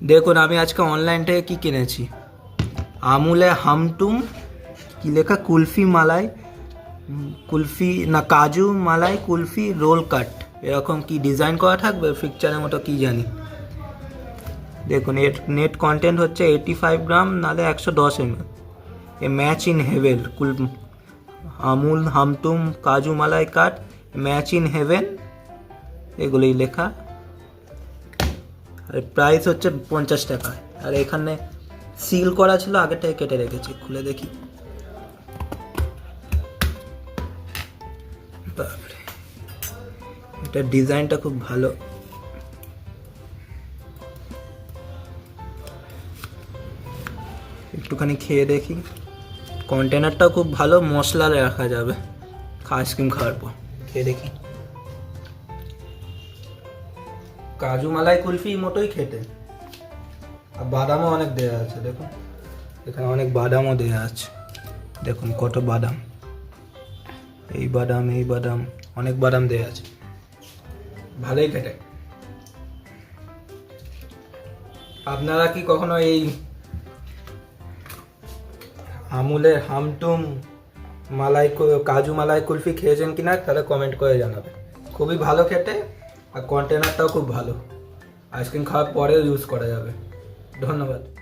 দেখুন, আমি আজকে অনলাইন থেকে কি কিনেছি? আমুলে হামটুম, কি লেখা? কুলফি মালাই কুলফি, না, কাজু মালাই, কুলফি, রোল কাট। এরকম কি ডিজাইন করা থাকবে? পিকচারের মতো কি জানি। দেখুন, এর নেট কন্টেন্ট হচ্ছে এইটি ফাইভ গ্রাম নালে একশো দশ M A match in heaven cool, Amul, Humtum, Kaju Malai, cut match in heaven এগুলোই লেখা। আর প্রাইস হচ্ছে পঞ্চাশ টাকা। আর এখানে সিল করা ছিল আগেরটাই কেটে রেখেছি, খুলে দেখি। এটার ডিজাইনটা খুব ভালো। একটুখানি খেয়ে দেখি। কন্টেনারটাও খুব ভালো মশলা রাখা যাবে। আইসক্রিম খাওয়ার পর, খেয়ে দেখি। কাজু মালাই কুলফি মোটোই খেতে। আর বাদামও অনেক দেওয়া আছে, দেখুন। এখানে অনেক বাদামও দেওয়া আছে। দেখুন কত বাদাম। এই বাদাম এই বাদাম, অনেক বাদাম দেওয়া আছে। ভালোই খেতে। আপনারা কি কখনো এই আমুলের হামটুম মালাই কাজু মালাই কুলফি খেয়েছেন কিনা তাহলে কমেন্ট করে জানাবে খুবই ভালো খেতে। আর কন্টেনারটাও খুব ভালো। আইসক্রিম খাওয়ার পরেও ইউজ করা যাবে। ধন্যবাদ।